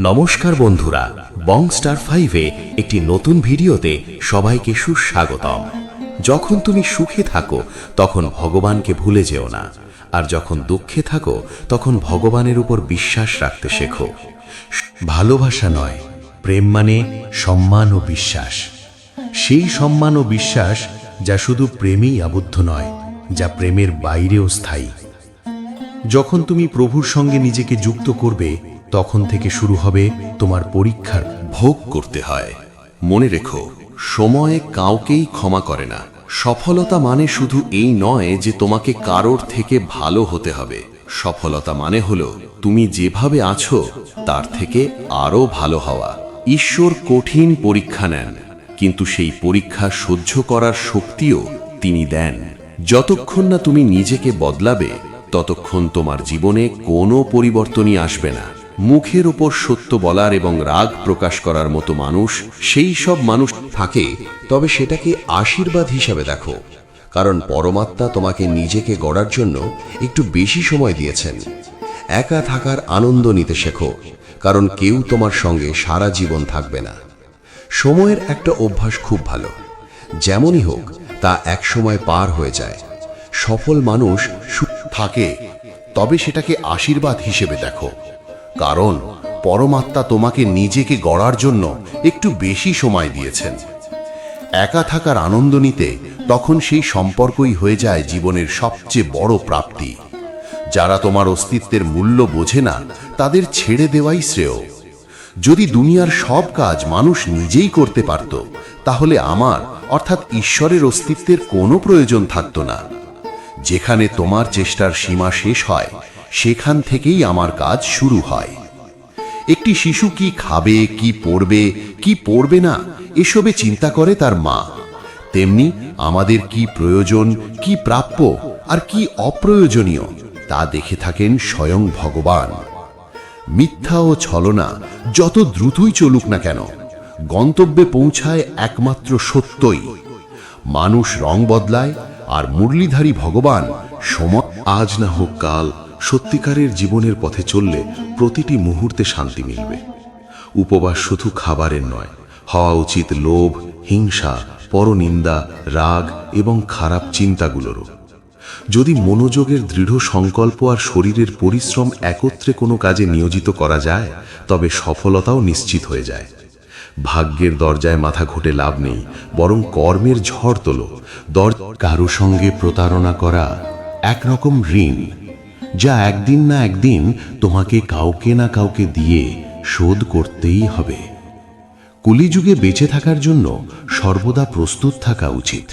নমস্কার বন্ধুরা বং স্টার ফাইভে একটি নতুন ভিডিওতে সবাইকে সুস্বাগতম। যখন তুমি সুখে থাকো, তখন ভগবানকে ভুলে যেও না। আর যখন দুঃখে থাকো, তখন ভগবানের উপর বিশ্বাস রাখতে শেখো। ভালোবাসা নয়, প্রেম মানে সম্মান ও বিশ্বাস। সেই সম্মান ও বিশ্বাস যা শুধু প্রেমেই আবদ্ধ নয়, যা প্রেমের বাইরেও স্থায়ী। যখন তুমি প্রভুর সঙ্গে নিজেকে যুক্ত করবে তখন থেকে শুরু হবে তোমার পরীক্ষার ভোগ করতে হয়। মনে রেখো, সময় কাউকেই ক্ষমা করে না। সফলতা মানে শুধু এই নয় যে তোমাকে কারোর থেকে ভালো হতে হবে। সফলতা মানে হলো, তুমি যেভাবে আছো, তার থেকে আরও ভালো হওয়া। ঈশ্বর কঠিন পরীক্ষা নেন, কিন্তু সেই পরীক্ষা সহ্য করার শক্তিও তিনি দেন। যতক্ষণ না তুমি নিজেকে বদলাবে, ততক্ষণ তোমার জীবনে কোনো পরিবর্তনই আসবে না। মুখের ওপর সত্য বলার এবং রাগ প্রকাশ করার মতো মানুষ, সেই সব মানুষ থাকে, তবে সেটাকে আশীর্বাদ হিসাবে দেখো। কারণ পরমাত্মা তোমাকে নিজেকে গড়ার জন্য একটু বেশি সময় দিয়েছেন। একা থাকার আনন্দ নিতে শেখো, কারণ কেউ তোমার সঙ্গে সারা জীবন থাকবে না। সময়ের একটা অভ্যাস খুব ভালো। যেমনই হোক, তা এক সময় পার হয়ে যায়। সফল মানুষ থাকে, তবে সেটাকে আশীর্বাদ হিসেবে দেখো। কারণ পরমাত্মা তোমাকে নিজেকে গড়ার জন্য একটু বেশি সময় দিয়েছেন। একা থাকার আনন্দ নিতে তখন সেই সম্পর্কই হয়ে যায় জীবনের সবচেয়ে বড় প্রাপ্তি। যারা তোমার অস্তিত্বের মূল্য বোঝে না, তাদের ছেড়ে দেওয়াই শ্রেয়। যদি দুনিয়ার সব কাজ মানুষ নিজেই করতে পারত, তাহলে আমার, অর্থাৎ ঈশ্বরের অস্তিত্বের কোনো প্রয়োজন থাকতো না। যেখানে তোমার চেষ্টার সীমা শেষ হয় সেখান থেকেই আমার কাজ শুরু হয়। একটি শিশু কি খাবে, কি পড়বে কি পড়বে না, এসবে চিন্তা করে তার মা। তেমনি আমাদের কি প্রয়োজন, কি প্রাপ্য, আর কি অপ্রয়োজনীয়, তা দেখে থাকেন স্বয়ং ভগবান। মিথ্যা ও ছলনা যত দ্রুতই চলুক না কেন, গন্তব্যে পৌঁছায় একমাত্র সত্যই। মানুষ রং বদলায় আর মুরলীধারী ভগবান সময় আজ না হোক কাল সত্যিকারের জীবনের পথে চললে প্রতিটি মুহূর্তে শান্তি মিলবে। উপবাস শুধু খাবারের নয়, হওয়া উচিত লোভ, হিংসা, পরনিন্দা, রাগ এবং খারাপ চিন্তাগুলোরও। যদি মনোযোগের দৃঢ় সংকল্প আর শরীরের পরিশ্রম একত্রে কোনো কাজে নিয়োজিত করা যায়, তবে সফলতাও নিশ্চিত হয়ে যায়। ভাগ্যের দরজায় মাথা ঘুটে লাভ নেই, বরং কর্মের ঝড় তোলো। দর কারও সঙ্গে প্রতারণা করা একরকম ঋণ। যা একদিন না একদিন তোমাকে কাউকে না কাউকে দিয়ে শোধ করতেই হবে। কলিযুগে বেঁচে থাকার জন্য সর্বদা প্রস্তুত থাকা উচিত।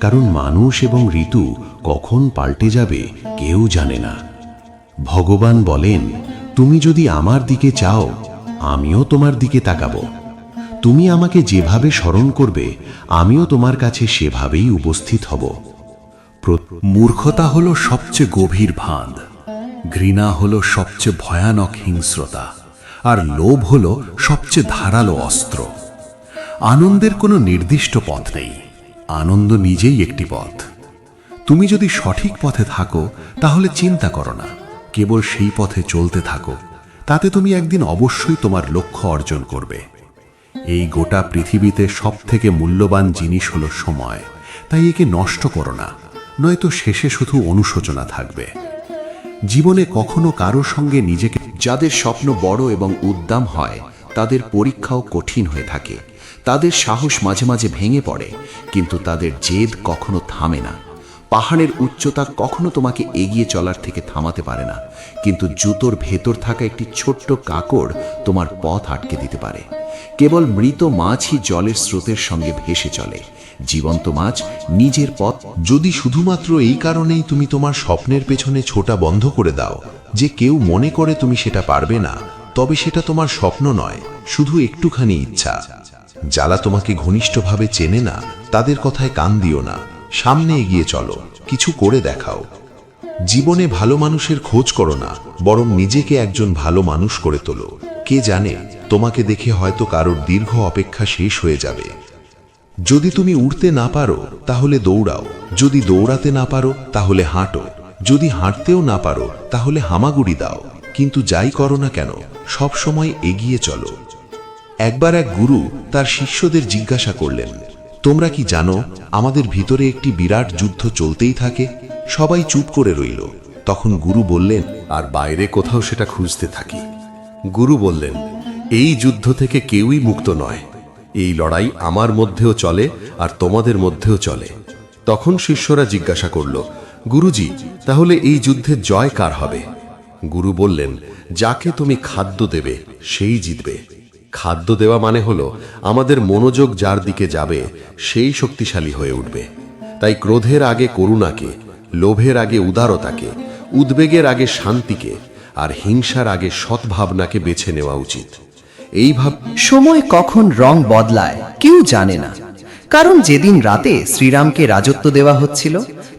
কারণ মানুষ এবং ঋতু কখন পাল্টে যাবে কেউ জানে না। ভগবান বলেন, তুমি যদি আমার দিকে চাও, আমিও তোমার দিকে তাকাবো। তুমি আমাকে যেভাবে স্মরণ করবে, আমিও তোমার কাছে সেভাবেই উপস্থিত হব। মূর্খতা হলো সবচেয়ে গভীর ভাঁদ। ঘৃণা হলো সবচেয়ে ভয়ানক হিংস্রতা। আর লোভ হলো সবচেয়ে ধারালো অস্ত্র। আনন্দের কোনো নির্দিষ্ট পথ নেই। আনন্দ নিজেই একটি পথ। তুমি যদি সঠিক পথে থাকো, তাহলে চিন্তা করো না। কেবল সেই পথে চলতে থাকো। তাতে তুমি একদিন অবশ্যই তোমার লক্ষ্য অর্জন করবে। এই গোটা পৃথিবীতে সবথেকে মূল্যবান জিনিস হলো সময়। তাই একে নষ্ট করো না। নয়তো শেষে শুধু অনুশোচনা থাকবে। জীবনে কখনো কারও সঙ্গে নিজেকে যাদের স্বপ্ন বড় এবং উদ্দাম হয়, তাদের পরীক্ষাও কঠিন হয়ে থাকে। তাদের সাহস মাঝে মাঝে ভেঙে পড়ে, কিন্তু তাদের জেদ কখনো থামে না। পাহাড়ের উচ্চতা কখনো তোমাকে এগিয়ে চলার থেকে থামাতে পারে না, কিন্তু জুতোর ভেতর থাকা একটি ছোট্ট কাকড় তোমার পথ আটকে দিতে পারে। কেবল মৃত মাছই জলের স্রোতের সঙ্গে ভেসে চলে। জীবন্ত মাছ নিজের পথ। যদি শুধুমাত্র এই কারণেই তুমি তোমার স্বপ্নের পেছনে ছোটা বন্ধ করে দাও, যে কেউ মনে করে তুমি সেটা পারবে না, তবে সেটা তোমার স্বপ্ন নয়, শুধু একটুখানি ইচ্ছা। যারা তোমাকে ঘনিষ্ঠভাবে চেনে না, তাদের কথায় কান দিও না। সামনে এগিয়ে চলো, কিছু করে দেখাও। জীবনে ভালো মানুষের খোঁজ করো না, বরং নিজেকে একজন ভালো মানুষ করে তোলো। কে জানে, তোমাকে দেখে হয়তো কারোর দীর্ঘ অপেক্ষা শেষ হয়ে যাবে। যদি তুমি উড়তে না পারো, তাহলে দৌড়াও। যদি দৌড়াতে না পারো, তাহলে হাঁটো। যদি হাঁটতেও না পারো, তাহলে হামাগুড়ি দাও। কিন্তু যাই করো না কেন সব সময় এগিয়ে চলো। একবার এক গুরু তার শিষ্যদের জিজ্ঞাসা করলেন তোমরা কি জানো, আমাদের ভিতরে একটি বিরাট যুদ্ধ চলতেই থাকে, সবাই চুপ করে রইল। তখন গুরু বললেন, আর বাইরে কোথাও সেটা খুঁজতে থাকি। গুরু বললেন, এই যুদ্ধ থেকে কেউই মুক্ত নয়। এই লড়াই আমার মধ্যেও চলে আর তোমাদের মধ্যেও চলে। তখন শিষ্যরা জিজ্ঞাসা করল, গুরুজি, তাহলে এই যুদ্ধে জয় কার হবে? গুরু বললেন, যাকে তুমি খাদ্য দেবে, সেই জিতবে। খাদ্য দেওয়া মানে হলো, আমাদের মনোযোগ যার দিকে যাবে, সেই শক্তিশালী হয়ে উঠবে। তাই ক্রোধের আগে করুণাকে, লোভের আগে উদারতাকে, উদ্বেগের আগে শান্তিকে, আর হিংসার আগে সৎভাবনাকে বেছে নেওয়া উচিত। এই ভাব সময় কখন রং বদলায়, কেউ জানে না। কারণ যেদিন রাতে শ্রীরামকে রাজত্ব দেওয়া হচ্ছিল,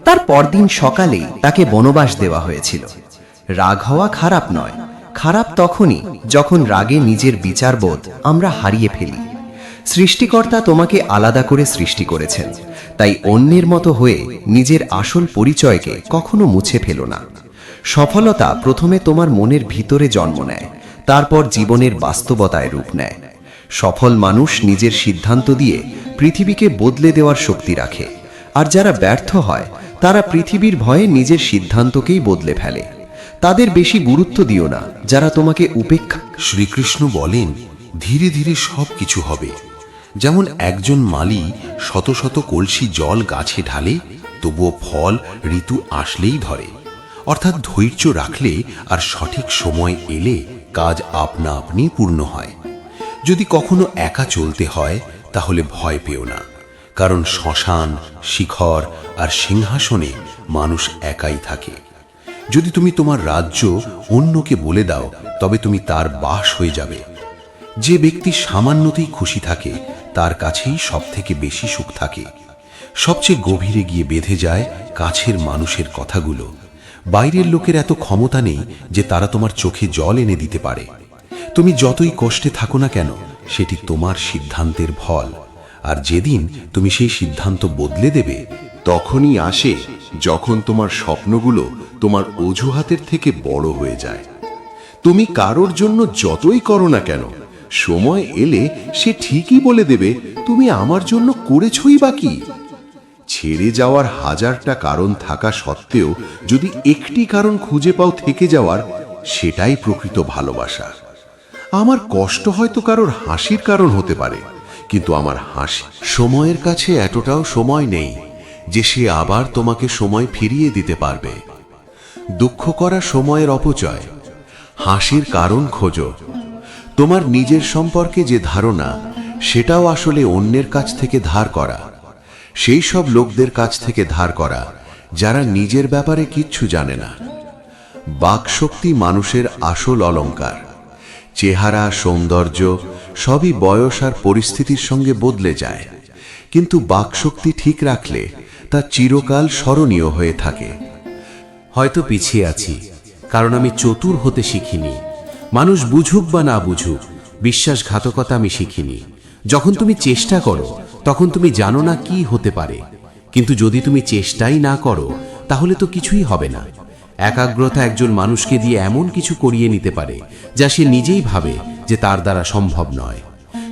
তার পরদিন সকালেই তাকে বনবাস দেওয়া হয়েছিল। রাগ হওয়া খারাপ নয় খারাপ তখনই যখন রাগে নিজের বিচারবোধ আমরা হারিয়ে ফেলি। সৃষ্টিকর্তা তোমাকে আলাদা করে সৃষ্টি করেছেন, তাই অন্যের মতো হয়ে নিজের আসল পরিচয়কে কখনো মুছে ফেলো না। সফলতা প্রথমে তোমার মনের ভিতরে জন্ম নেয়, তারপর জীবনের বাস্তবতায় রূপ নেয়। সফল মানুষ নিজের সিদ্ধান্ত দিয়ে পৃথিবীকে বদলে দেওয়ার শক্তি রাখে, আর যারা ব্যর্থ হয়, তারা পৃথিবীর ভয়ে নিজের সিদ্ধান্তকেই বদলে ফেলে। তাদের বেশি গুরুত্ব দিও না, যারা তোমাকে উপেক্ষা শ্রীকৃষ্ণ বলেন, ধীরে ধীরে সব কিছু হবে। যেমন একজন মালি শত শত কলসি জল গাছে ঢালে, তবুও ফল, ঋতু আসলেই ধরে। অর্থাৎ ধৈর্য রাখলে আর সঠিক সময় এলে কাজ আপনা আপনি পূর্ণ হয়। যদি কখনো একা চলতে হয়, তাহলে ভয় পেও না। কারণ শ্মশান, শিখর আর সিংহাসনে মানুষ একাই থাকে। যদি তুমি তোমার রাজ্য অন্যকে বলে দাও, তবে তুমি তার বাস হয়ে যাবে। যে ব্যক্তি সামান্যতেই খুশি থাকে, তার কাছেই সব থেকে বেশি সুখ থাকে। সবচেয়ে গভীরে গিয়ে বেঁধে যায় কাছের মানুষের কথাগুলো। বাইরের লোকের এত ক্ষমতা নেই যে তারা তোমার চোখে জল এনে দিতে পারে। তুমি যতই কষ্টে থাকো না কেন, সেটি তোমার সিদ্ধান্তের ফল। আর যেদিন তুমি সেই সিদ্ধান্ত বদলে দেবে, তখনই আসে যখন তোমার স্বপ্নগুলো তোমার অজুহাতের থেকে বড় হয়ে যায়। তুমি কারোর জন্য যতই করো না কেন, সময় এলে সে ঠিকই বলে দেবে, তুমি আমার জন্য করেছই বা কি? ছেড়ে যাওয়ার হাজারটা কারণ থাকা সত্ত্বেও যদি একটি কারণ খুঁজে পাও থেকে যাওয়ার, সেটাই প্রকৃত ভালোবাসা। আমার কষ্ট হয়তো কারোর হাসির কারণ হতে পারে, কিন্তু আমার হাসি সময়ের কাছে এতটাও সময় নেই। যে সে আবার তোমাকে সময় ফিরিয়ে দিতে পারবে। দুঃখ করা সময়ের অপচয়, হাসির কারণ খোঁজো। তোমার নিজের সম্পর্কে যে ধারণা, সেটাও আসলে অন্যের কাছ থেকে ধার করা। সেই সব লোকদের কাছ থেকে ধার করা, যারা নিজের ব্যাপারে কিচ্ছু জানে না। বাকশক্তি মানুষের আসল অলংকার চেহারা, সৌন্দর্য, সবই বয়স আর পরিস্থিতির সঙ্গে বদলে যায়। কিন্তু বাকশক্তি ঠিক রাখলে তা চিরকাল স্মরণীয় হয়ে থাকে। হয়তো পিছিয়ে আছি, কারণ আমি চতুর হতে শিখিনি। মানুষ বুঝুক বা না বুঝুক, বিশ্বাসঘাতকতা আমি শিখিনি। যখন তুমি চেষ্টা করো, তখন তুমি জানো না কি হতে পারে। কিন্তু যদি তুমি চেষ্টাই না করো, তাহলে তো কিছুই হবে না। একাগ্রতা একজন মানুষকে দিয়ে এমন কিছু করিয়ে নিতে পারে, যা সে নিজেই ভাবে যে তার দ্বারা সম্ভব নয়।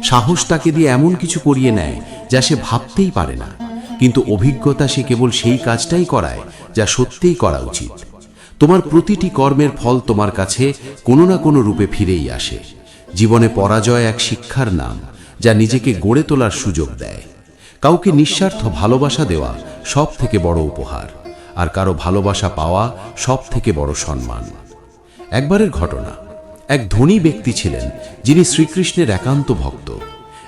সাহস তাকে দিয়ে এমন কিছু করিয়ে নেয় যা সে ভাবতেই পারে না। কিন্তু অভিজ্ঞতা সে কেবল সেই কাজটাই করায়, যা সত্যিই করা উচিত। তোমার প্রতিটি কর্মের ফল তোমার কাছে কোনো না কোনো রূপে ফিরেই আসে। জীবনে পরাজয় এক শিক্ষার নাম, যা নিজেকে গড়ে তোলার সুযোগ দেয়। কাউকে নিঃস্বার্থ ভালোবাসা দেওয়া সব থেকে বড় উপহার, আর কারও ভালোবাসা পাওয়া সব থেকে বড় সম্মান। একবারের ঘটনা, এক ধনী ব্যক্তি ছিলেন, যিনি শ্রীকৃষ্ণের একান্ত ভক্ত।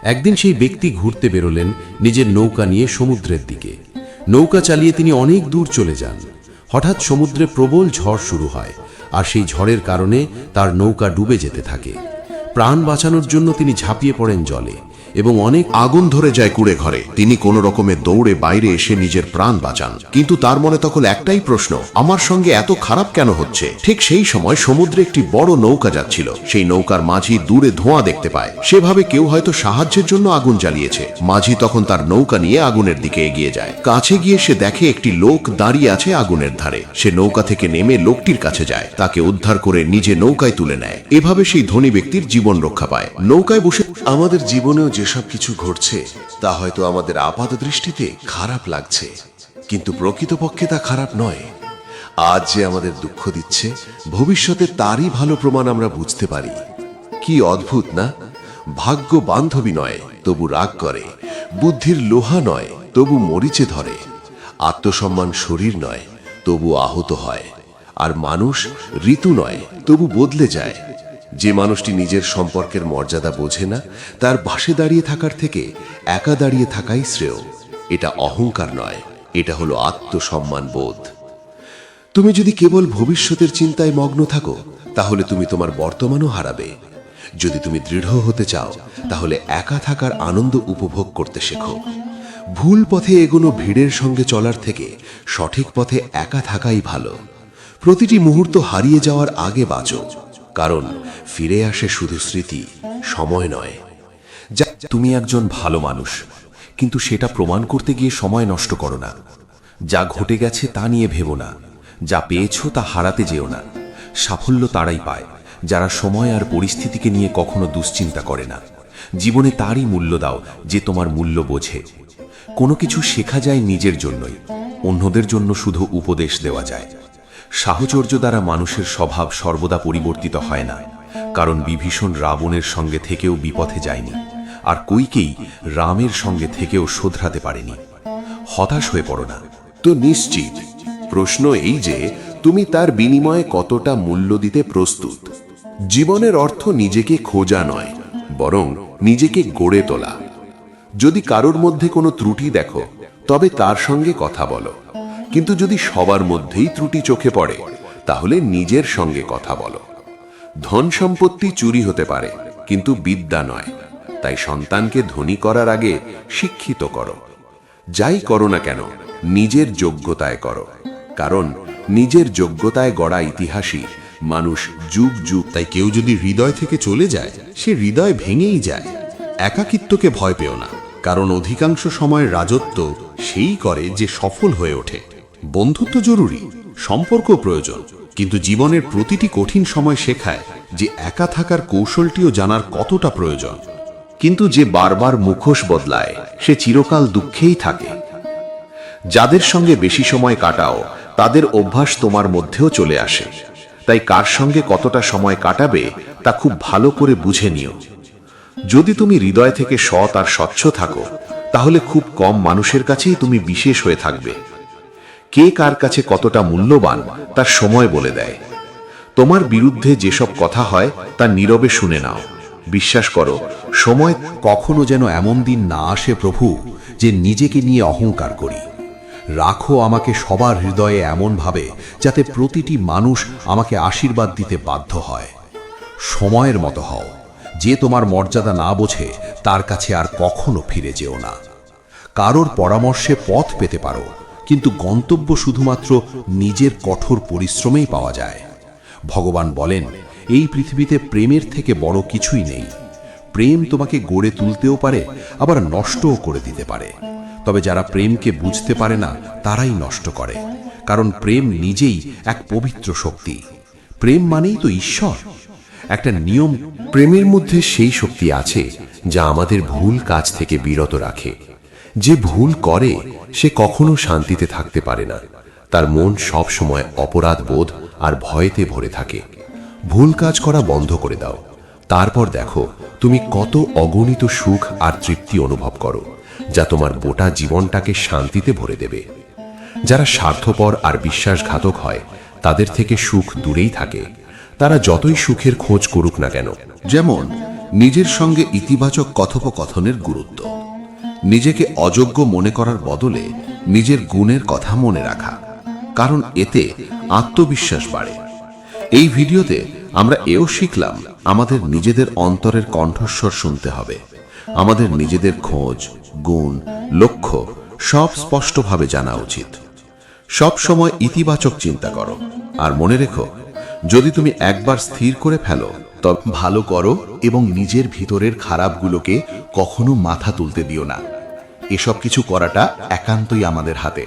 একদিন সেই ব্যক্তি ঘুরতে বেরোলেন নিজের নৌকা নিয়ে সমুদ্রের দিকে। নৌকা চালিয়ে তিনি অনেক দূর চলে যান। হঠাৎ সমুদ্রে প্রবল ঝড় শুরু হয় আর সেই ঝড়ের কারণে তার নৌকা ডুবে যেতে থাকে। প্রাণ বাঁচানোর জন্য তিনি ঝাঁপিয়ে পড়েন জলে। এবং অনেক আগুন ধরে যায় কুড়ে ঘরে। তিনি কোনো রকমে দৌড়ে বাইরে এসে নিজের প্রাণ বাঁচান। কিন্তু তার মনে তখন একটাই প্রশ্ন, আমার সঙ্গে এত খারাপ কেন হচ্ছে? ঠিক সেই সময় সমুদ্রে একটি বড় নৌকা যাচ্ছিল। সেই নৌকার মাঝি দূরে ধোঁয়া দেখতে পায়। সেভাবে কেউ হয়তো সাহায্যের জন্য আগুন জ্বালিয়েছে। মাঝি তখন তার নৌকা নিয়ে আগুনের দিকে এগিয়ে যায়। কাছে গিয়ে সে দেখে একটি লোক দাঁড়িয়ে আছে আগুনের ধারে। সে নৌকা থেকে নেমে লোকটির কাছে যায়। তাকে উদ্ধার করে নিজে নৌকায় তুলে নেয়। এভাবে সেই ধনী ব্যক্তির জীবন রক্ষা পায়। নৌকায় বসে আমাদের জীবনেও যেসব কিছু ঘটছে, তা হয়তো আমাদের আপাত দৃষ্টিতে খারাপ লাগছে। কিন্তু প্রকৃতপক্ষে তা খারাপ নয়। আজ যে আমাদের দুঃখ দিচ্ছে, ভবিষ্যতে তারই ভালো প্রমাণ আমরা বুঝতে পারি। কি অদ্ভুত, না? ভাগ্য বান্ধবী নয়, তবু রাগ করে। বুদ্ধির লোহা নয়, তবু মরিচে ধরে। আত্মসম্মান শরীর নয়, তবু আহত হয়। আর মানুষ ঋতু নয়, তবু বদলে যায়। যে মানুষটি নিজের সম্পর্কের মর্যাদা বোঝে না, তার পাশে দাঁড়িয়ে থাকার থেকে একা দাঁড়িয়ে থাকাই শ্রেয়। এটা অহংকার নয়, এটা হলো আত্মসম্মান বোধ। তুমি যদি কেবল ভবিষ্যতের চিন্তায় মগ্ন থাকো, তাহলে তুমি তোমার বর্তমানও হারাবে। যদি তুমি দৃঢ় হতে চাও, তাহলে একা থাকার আনন্দ উপভোগ করতে শেখো। ভুল পথে এগোনো ভিড়ের সঙ্গে চলার থেকে সঠিক পথে একা থাকাই ভালো। প্রতিটি মুহূর্ত হারিয়ে যাওয়ার আগে বাঁচো। কারণ ফিরে আসে শুধু স্মৃতি, সময় নয়। যা তুমি একজন ভালো মানুষ, কিন্তু সেটা প্রমাণ করতে গিয়ে সময় নষ্ট করো না। যা ঘটে গেছে তা নিয়ে ভেবো না। যা পেয়েছ তা হারাতে যেও না। সাফল্য তারাই পায়, যারা সময় আর পরিস্থিতিকে নিয়ে কখনো দুশ্চিন্তা করে না। জীবনে তারই মূল্য দাও যে তোমার মূল্য বোঝে। কোনো কিছু শেখা যায় নিজের জন্যই, অন্যদের জন্য শুধু উপদেশ দেওয়া যায়। সাহচর্য দ্বারা মানুষের স্বভাব সর্বদা পরিবর্তিত হয় না, কারণ বিভীষণ রাবণের সঙ্গে থেকেও বিপথে যায়নি, আর কইকেই রামের সঙ্গে থেকেও শোধরাতে পারেনি। হতাশ হয়ে পড়ো না। তো নিশ্চিত। প্রশ্ন এই যে, তুমি তার বিনিময়ে কতটা মূল্য দিতে প্রস্তুত? জীবনের অর্থ নিজেকে খোঁজা নয়, বরং নিজেকে গড়ে তোলা। যদি কারোর মধ্যে কোনো ত্রুটি দেখো, তবে তার সঙ্গে কথা বলো। কিন্তু যদি সবার মধ্যেই ত্রুটি চোখে পড়ে, তাহলে নিজের সঙ্গে কথা বলো। ধন সম্পত্তি চুরি হতে পারে, কিন্তু বিদ্যা নয়। তাই সন্তানকে ধনী করার আগে শিক্ষিত করো। যাই করো না কেন, নিজের যোগ্যতায় করো। কারণ নিজের যোগ্যতায় গড়া ইতিহাসই মানুষ যুগ যুগ তাই কেউ যদি হৃদয় থেকে চলে যায়, সে হৃদয় ভেঙেই যায়। একাকিত্বকে ভয় পেও না, কারণ অধিকাংশ সময় রাজত্ব সেই করে যে সফল হয়ে ওঠে। বন্ধুত্ব জরুরি সম্পর্ক প্রয়োজন। কিন্তু জীবনের প্রতিটি কঠিন সময় শেখায় যে একা থাকার কৌশলটিও জানার কতটা প্রয়োজন। কিন্তু যে বারবার মুখোশ বদলায়, সে চিরকাল দুঃখেই থাকে। যাদের সঙ্গে বেশি সময় কাটাও, তাদের অভ্যাস তোমার মধ্যেও চলে আসে। তাই কার সঙ্গে কতটা সময় কাটাবে, তা খুব ভালো করে বুঝে নিও। যদি তুমি হৃদয় থেকে সৎ আর স্বচ্ছ থাকো, তাহলে খুব কম মানুষের কাছেই তুমি বিশেষ হয়ে থাকবে। কে কার কাছে কতটা মূল্যবান, তার সময় বলে দেয়। তোমার বিরুদ্ধে যেসব কথা হয়, তা নীরবে শুনে নাও। বিশ্বাস করো, সময় কখনো যেন এমন দিন না আসে প্রভু, যে নিজেকে নিয়ে অহংকার করি। রাখো আমাকে সবার হৃদয়ে এমনভাবে, যাতে প্রতিটি মানুষ আমাকে আশীর্বাদ দিতে বাধ্য হয়। সময়ের মতো হও। যে তোমার মর্যাদা না বোঝে, তার কাছে আর কখনো ফিরে যেও না। কারোর পরামর্শে পথ পেতে পারো। কিন্তু গন্তব্য শুধুমাত্র নিজের কঠোর পরিশ্রমেই পাওয়া যায়। ভগবান বলেন, এই পৃথিবীতে প্রেমের থেকে বড় কিছুই নেই। প্রেম তোমাকে গড়ে তুলতেও পারে, আবার নষ্টও করে দিতে পারে। তবে যারা প্রেমকে বুঝতে পারে না, তারাই নষ্ট করে। কারণ প্রেম নিজেই এক পবিত্র শক্তি। প্রেম মানেই তো ঈশ্বর। একটা নিয়ম, প্রেমের মধ্যে সেই শক্তি আছে, যা আমাদের ভুল কাজ থেকে বিরত রাখে। যে ভুল করে, সে কখনো শান্তিতে থাকতে পারে না। তার মন সব সময় অপরাধ বোধ আর ভয়েতে ভরে থাকে। ভুল কাজ করা বন্ধ করে দাও। তারপর দেখো, তুমি কত অগণিত সুখ আর তৃপ্তি অনুভব করো, যা তোমার গোটা জীবনটাকে শান্তিতে ভরে দেবে। যারা স্বার্থপর আর বিশ্বাসঘাতক হয়, তাদের থেকে সুখ দূরেই থাকে। তারা যতই সুখের খোঁজ করুক না কেন। যেমন, নিজের সঙ্গে ইতিবাচক কথোপকথনের গুরুত্ব। নিজেকে অযোগ্য মনে করার বদলে নিজের গুণের কথা মনে রাখা, কারণ এতে আত্মবিশ্বাস বাড়ে। এই ভিডিওতে আমরা এও শিখলাম আমাদের নিজেদের অন্তরের কণ্ঠস্বর শুনতে হবে, আমাদের নিজেদের খোঁজ, গুণ, লক্ষ্য সব স্পষ্টভাবে জানা উচিত। সব সময় ইতিবাচক চিন্তা করো, আর মনে রেখো, যদি তুমি একবার স্থির করে ফেলো তবে ভালো করো এবং নিজের ভিতরের খারাপগুলোকে কখনো মাথা তুলতে দিও না। এসব কিছু করাটা একান্তই আমাদের হাতে।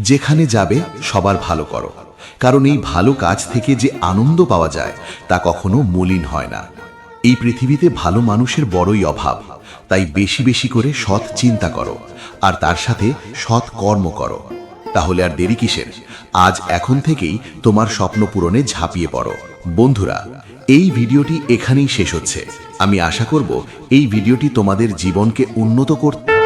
যেখানে যাবে, সবার ভালো করো। কারণ এই ভালো কাজ থেকে যে আনন্দ পাওয়া যায়, তা কখনো মলিন হয় না। এই পৃথিবীতে ভালো মানুষের বড়ই অভাব। তাই বেশি বেশি করে সৎ চিন্তা করো। আর তার সাথে সৎ কর্ম করো। তাহলে আর দেরি কিসের? আজ এখন থেকেই তোমার স্বপ্ন পূরণে ঝাঁপিয়ে পড়ো। বন্ধুরা এই ভিডিওটি এখানেই শেষ হচ্ছে। আমি আশা করব এই ভিডিওটি তোমাদের জীবনকে উন্নত করতে